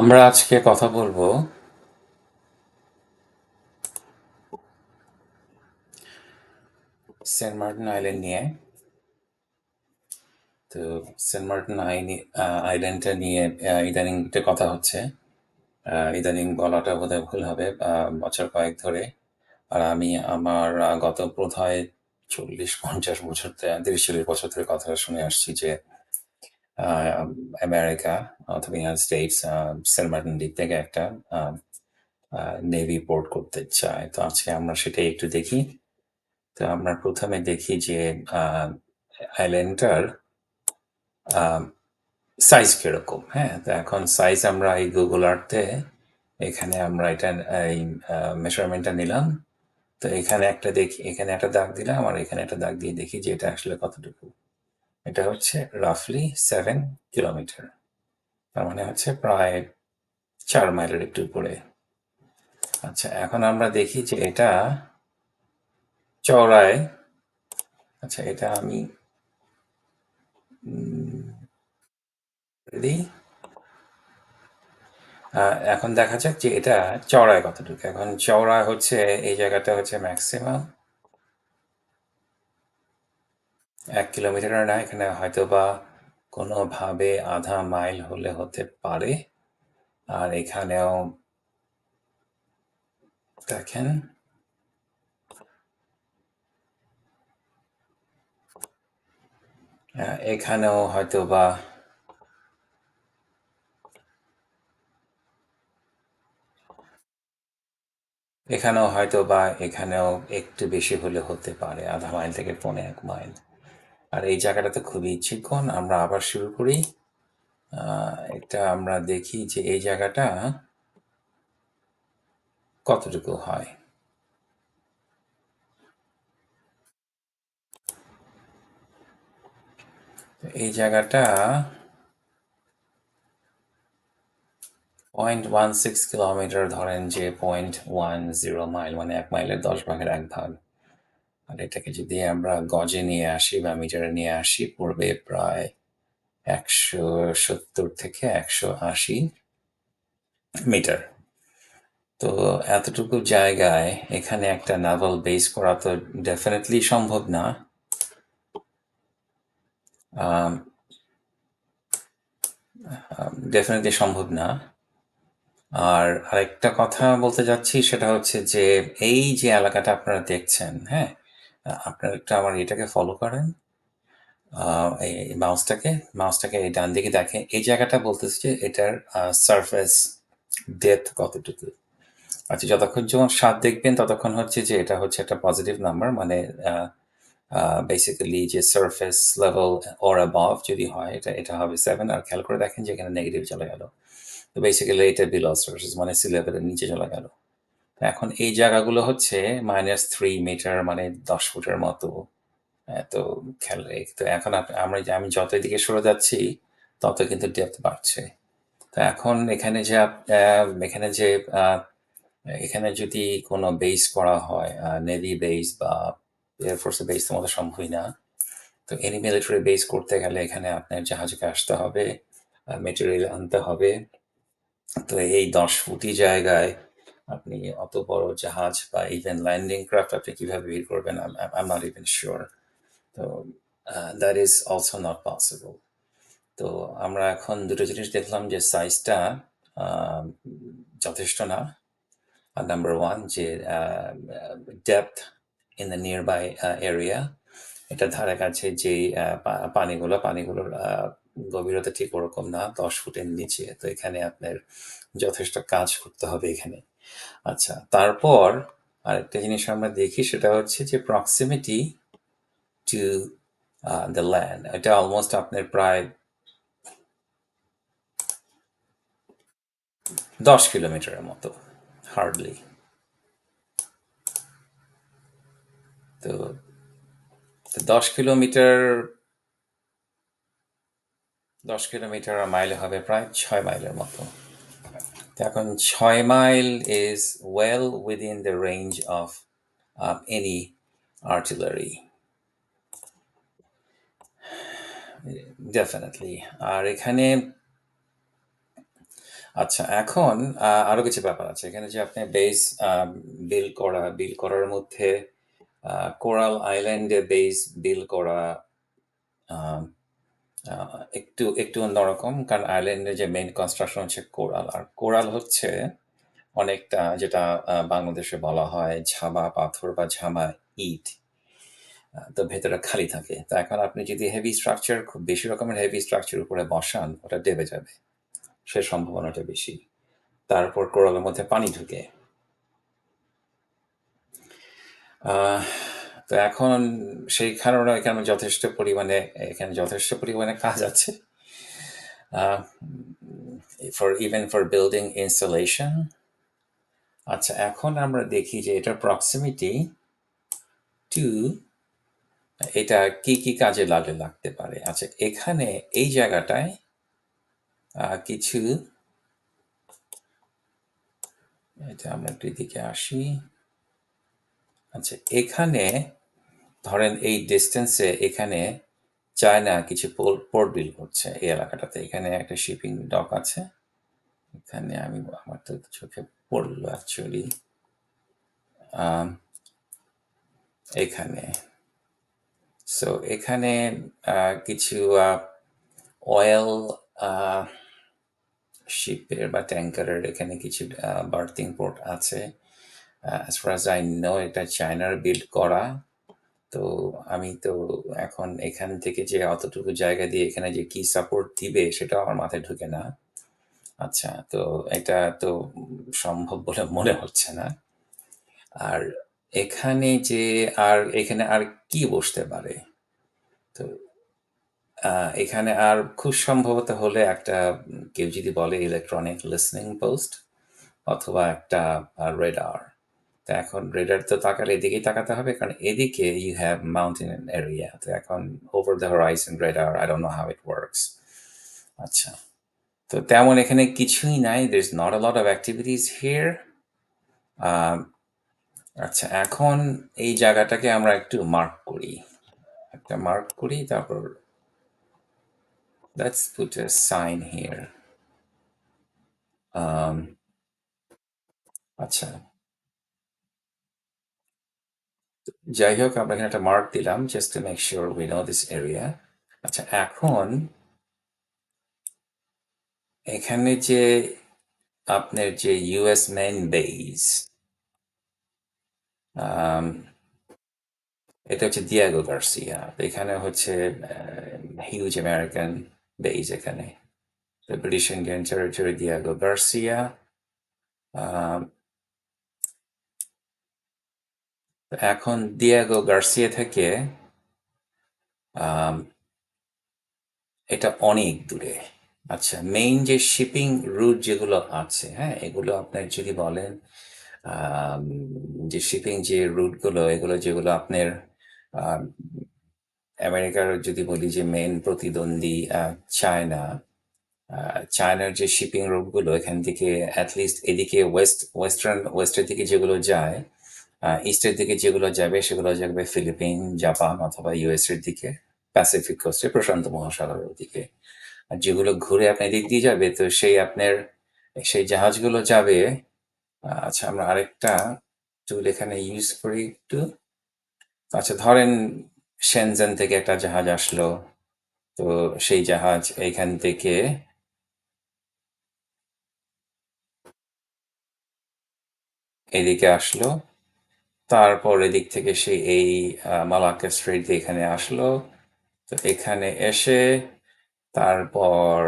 আমরা আজকে কথা বলব সেন্ট মার্টিন আইল্যান্ড নিয়ে। তো সেন্ট মার্টিন আইল্যান্ডটা নিয়ে ইদানিং একটা কথা হচ্ছে। ইদানিং বলাটা বোধহয় ভুল হবে বছর কয়েক ধরে। আর আমি আমার গত হয় চল্লিশ, পঞ্চাশ বছর তিরিশ, চল্লিশ বছর ধরে কথা শুনে আসছি যে আমেরিকা, অথবা ইউনাইটেড স্টেটস সেন্ট মার্টিন দ্বীপ থেকে একটা নেভি পোর্ট করতে চায়। তো আজকে আমরা সেটাই একটু দেখি। তো আমরা প্রথমে দেখি যে আইল্যান্ডটার সাইজ কীরকম হ্যাঁ? তো এখন সাইজ আমরা এই গুগল আর্থে এখানে আমরা এটা, এই মেজারমেন্টটা নিলাম। তো এখানে একটা দেখি, এখানে একটা দাগ দিলাম, আর এখানে একটা দাগ দিয়ে দেখি যে এটা আসলে কতটুকু। এটা হচ্ছে রাফলি সেভেন কিলোমিটার তার মানে হচ্ছে প্রায় চার মাইলের একটু উপরে। আচ্ছা এখন আমরা দেখি যে এটা চওড়ায় আচ্ছা এটা আমি এখন দেখা যাক যে এটা চওড়ায় কতটুকু। এখন চওড়া হচ্ছে, এই জায়গাটা হচ্ছে ম্যাক্সিমাম এক কিলোমিটার না, এখানে হয়তো বা কোনোভাবে আধা মাইল হলে হতে পারে। আর এখানেও দেখেন। এখানেও হয়তো বা এখানেও হয়তো বা এখানেও একটু বেশি হলে হতে পারে, আধা মাইল থেকে পৌনে এক মাইল। আর এই জায়গাটা তো খুবই চিকন আমরা আবার শুরু করি। এটা আমরা দেখি যে এই জায়গাটা কতটুকু হয়। এই জায়গাটা পয়েন্ট ওয়ান সিক্স কিলোমিটার ধরেন যে পয়েন্ট ওয়ান জিরো মাইল মানে এক মাইলের দশ ভাগের এক ভাগ। আর এটাকে যদি আমরা গজে নিয়ে আসি বা মিটারে নিয়ে আসি, পড়বে প্রায় একশো সত্তর থেকে একশো আশি মিটার। তো এতটুকু জায়গায় এখানে একটা নাভাল বেস করা তো ডেফিনেটলি সম্ভব না। ডেফিনেটলি সম্ভব না। আর আরেকটা কথা বলতে যাচ্ছি, সেটা হচ্ছে যে এই যে এলাকাটা আপনারা দেখছেন হ্যাঁ আপনারা একটু আমার এটাকে ফলো করেন। এই মাউসটাকে মাউসটাকে এই ডান দিকে দেখেন। এই জায়গাটা বলতেছে যে এটার সারফেস ডেপথ কতটুকু? আচ্ছা যতক্ষণ যখন সাত দেখবেন, ততক্ষণ হচ্ছে যে এটা হচ্ছে একটা পজিটিভ নাম্বার মানে বেসিক্যালি যে সারফেস লেভেল ওর অ্যাবভ যদি হয়, এটা এটা হবে সেভেন আর খেয়াল করে দেখেন যে এখানে নেগেটিভ চলে গেল। তো বেসিক্যালি এটা বিলো সারফেস মানে সি লেভেলের নিচে চলে গেল। এখন এই জায়গাগুলো হচ্ছে মাইনাস থ্রি মিটার মানে দশ ফুটের মতো। তো খেয়াল তো এখন আমরা আমি যত দিকে সরে যাচ্ছি তত কিন্তু ডেপথ বাড়ছে। তো এখন এখানে যে এখানে যে এখানে যদি কোনো বেস করা হয় নেভি বেস বা এয়ারফোর্সের বেস তো মতো সম্ভবই না। তো এনি মিলিটারি বেস করতে গেলে এখানে আপনার জাহাজকে আসতে হবে মেটেরিয়াল আনতে হবে। তো এই দশ ফুটি জায়গায় আপনি অত বড় জাহাজ বা ইভেন ল্যান্ডিং ক্রাফট আপনি কীভাবে বের করবেন আই নট ইভেন শিওর তো that is also not possible তো আমরা এখন দুটো জিনিস দেখলাম যে সাইজটা যথেষ্ট না। আর নাম্বার ওয়ান যে depth in the nearby area এটা ধারে কাছে যে আহ, পানিগুলো পানিগুলোর গভীরতা ঠিক ওরকম না দশ ফুটের নিচে। তো এখানে আপনার যথেষ্ট কাজ করতে হবে এখানে। আচ্ছা তারপর আরেকটা জিনিস আমরা দেখি সেটা হচ্ছে যে প্রক্সিমিটি টু দ্য ল্যান্ড এটা অলমোস্ট আপনার প্রায় দশ কিলোমিটারের মতো হার্ডলি তো দশ কিলোমিটার দশ কিলোমিটার আর মাইলে হবে প্রায় ছয় মাইলের মতো। এখন ছয় mile is well within the range of any artillery definitely আর এখানে আচ্ছা এখন আ আরও কিছু ব্যাপার আছে। এখানে যে আপনি বেস বিল করা, বিল করার মধ্যে কোরাল আইল্যান্ডে বেস বিল করা আ আ একটু একটু অন্যরকম। কারণ আইল্যান্ডের যে মেইন কনস্ট্রাকশন হচ্ছে কোরাল। আর কোরাল হচ্ছে অনেকটা যেটা বাংলাদেশে বলা হয় ঝামা পাথর বা ঝামা ইট। তো ভেতরে খালি থাকে। তো এখন আপনি যদি হেভি স্ট্রাকচার খুব বেশি রকমের হেভি স্ট্রাকচার উপরে বসান, ওটা দেবে যাবে। সে সম্ভাবনাটা বেশি। তারপর কোরালের মধ্যে পানি ঢুকে। তো এখন সেই কারণে এখানে যথেষ্ট পরিমাণে এখানে যথেষ্ট পরিমাণে কাজ আছে। For even for building installation. আচ্ছা এখন আমরা দেখি যে এটার প্রক্সিমিটি টু এটা কি, কি কাজে লাগে লাগতে পারে? আচ্ছা এখানে এই জায়গাটায় কিছু এটা আমরা একটু এদিকে আসি। আচ্ছা এখানে ধরেন এই ডিস্টেন্সে এখানে চায়না কিছু পোর্ট বিল করছে এই এলাকাটাতে। এখানে একটা শিপিং ডক আছে। এখানে আমি আমার তো চোখে পড়ল অ্যাকচুয়ালি। এখানে। সো এখানে কিছু অয়েল শিপের বা ট্যাঙ্কারের এখানে কিছু বার্থিং পোর্ট আছে। আ as far as I know, এটা চায়নার বিল্ড করা। তো আমি তো এখন এখান থেকে যে অতটুকু জায়গা দিয়ে এখানে যে কি সাপোর্ট দিবে, সেটাও আমার মাথায় ঢুকে না। আচ্ছা তো এটা তো সম্ভব বলে মনে হচ্ছে না। আর এখানে যে আর এখানে আর কি বসতে পারে? তো এখানে আর খুব সম্ভবত হলে একটা, কেউ যদি বলে ইলেকট্রনিক লিসেনিং পোস্ট অথবা একটা আ রেডার। তো এখন রেডার তো তাকালে এদিকেই তাকাতে হবে, কারণ এদিকে ইউ হ্যাভ মাউন্টেন এরিয়া তো এখন over the horizon radar I don't know how it works আচ্ছা তো তেমন এখানে কিছুই নাই there is not a lot of activities here আচ্ছা এখন এই জায়গাটাকে আমরা একটু মার্ক করি। একটা মার্ক করি, তারপর that's put a sign here আচ্ছা যাই হোক, আমরা এখানে একটা মার্ক দিলাম just to make sure we know this area. আচ্ছা এখন এখানে যে আপনার যে ইউএস মেইন বেস এটা হচ্ছে দিয়াগো গার্সিয়া। এখানে হচ্ছে হিউজ আমেরিকান বেস এখানে। British Indian territory Diego Garcia. এখন দিয়াগো গার্সিয়া থেকে আম এটা অনেক দূরে। আচ্ছা মেইন যে শিপিং রুট যেগুলো আছে, হ্যাঁ? এগুলো আপনার যদি বলেন আম যে শিপিং যে রুটগুলো এগুলো যেগুলো আপনার আম আমেরিকার যদি বলি যে মেইন প্রতিদ্বন্দ্বী চায়না। চায়নার যে শিপিং রুটগুলো এখান থেকে এট লিস্ট এদিকে ওয়েস্ট ওয়েস্টার্ন ওয়েস্টের দিকে যেগুলো যায়, ইস্টের দিকে যেগুলো যাবে সেগুলো যাবে ফিলিপিন, জাপান অথবা ইউএস এর দিকে, প্যাসিফিক কোস্টে প্রশান্ত মহাসাগরের দিকে। আর যেগুলো ঘুরে আপনি এদিক দিয়ে যাবে তো সেই আপনার সেই জাহাজগুলো যাবে আচ্ছা আমরা আরেকটা টুল এখানে ইউজ করি একটু। আচ্ছা ধরেন শেনজেন থেকে একটা জাহাজ আসলো। তো সেই জাহাজ এইখান থেকে এদিকে আসলো। তারপর এদিক থেকে সে এই আ মালাক্কা স্ট্রেইট দিয়ে এখানে আসলো। তো এখানে এসে তারপর,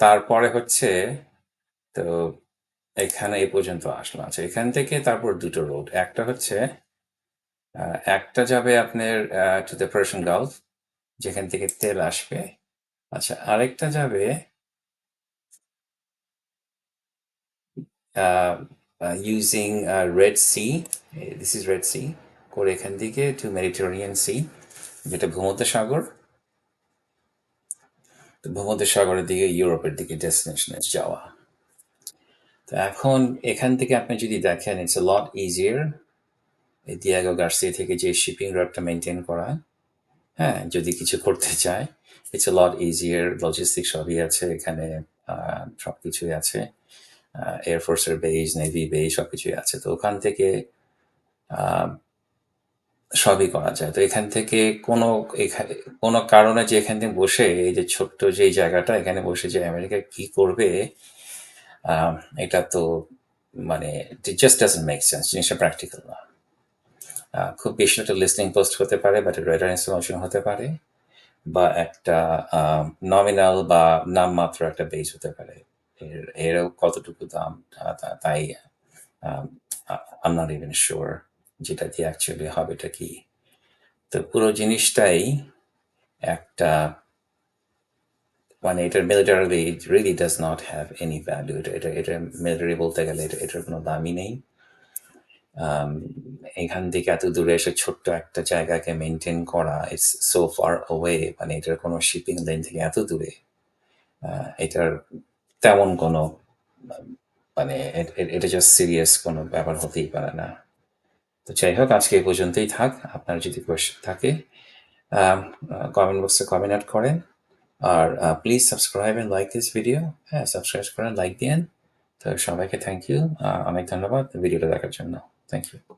তারপরে হচ্ছে, তো এখানে এই পর্যন্ত আসলো। আচ্ছা এখান থেকে তারপর দুটো রোড। একটা হচ্ছে একটা যাবে আপনার টু দ্য পার্সন গালফ যেখান থেকে তেল আসবে। আচ্ছা আরেকটা যাবে a a using a Red Sea, this is Red Sea করে এখান থেকে টু মেডিটেরিয়ান সি যেটা ভূমধ্যসাগর। তো ভূমধ্যসাগরের দিকে ইউরোপের দিকে ডেস্টিনেশনে যাওয়া। তো এখন এখান থেকে আপনি যদি দেখেন ইটস a lot easier এই দিয়াগো গার্সিয়া থেকে যে শিপিং রুটটা মেইনটেইন করা, হ্যাঁ? যদি কিছু করতে চায়, it's a lot easier logistic সবই আছে এখানে। আহ, সবকিছুই আছে এয়ারফোর্সের বেজ নেভি বেজ সবকিছুই আছে। তো ওখান থেকে সবই করা যায়। তো এখান থেকে কোনো, এখানে, কোনো কারণে যে এখান থেকে বসে, এই যে ছোট্ট যে জায়গাটা, এখানে বসে যে আমেরিকা কি করবে এটা তো মানে জাস্ট ডাজন্ট মেক সেন্স জিনিসটা প্র্যাকটিক্যাল না। খুব বেশি একটা লিস্টিং পোস্ট হতে পারে বাট রেডার ইনস্টলেশন হতে পারে, বা একটা নমিনাল বা নামমাত্র একটা বেস হতে পারে। এর, এরও কতটুকু দাম? তাই আম নট ইভেন শিওর যেটা দিয়ে অ্যাকচুয়ালি হবেটা কি। তো পুরো জিনিসটাই একটা মানে এটার military really does not have any value এটা এটা এটা মিলিটারি বলতে গেলে এটা, এটার কোনো দামই নেই। এখান থেকে এত দূরে এসে ছোট্ট একটা জায়গাকে মেনটেন করা ইটস সো ফার ওয়ে মানে এটার কোনো শিপিং লাইন থেকে এত দূরে এটার তেমন কোনো মানে এটা জাস্ট সিরিয়াস কোনো ব্যাপার হতেই পারে না। তো যাই হোক, আজকে এই পর্যন্তই থাক। আপনার যদি কোয়েশ্চেন থাকে কমেন্ট বক্সে কমেন্ট অ্যাড করেন। আর please subscribe and like this video হ্যাঁ সাবস্ক্রাইব করেন লাইক দিয়েন। তো সবাইকে থ্যাংক ইউ অনেক ধন্যবাদ ভিডিওটা দেখার জন্য। Thank you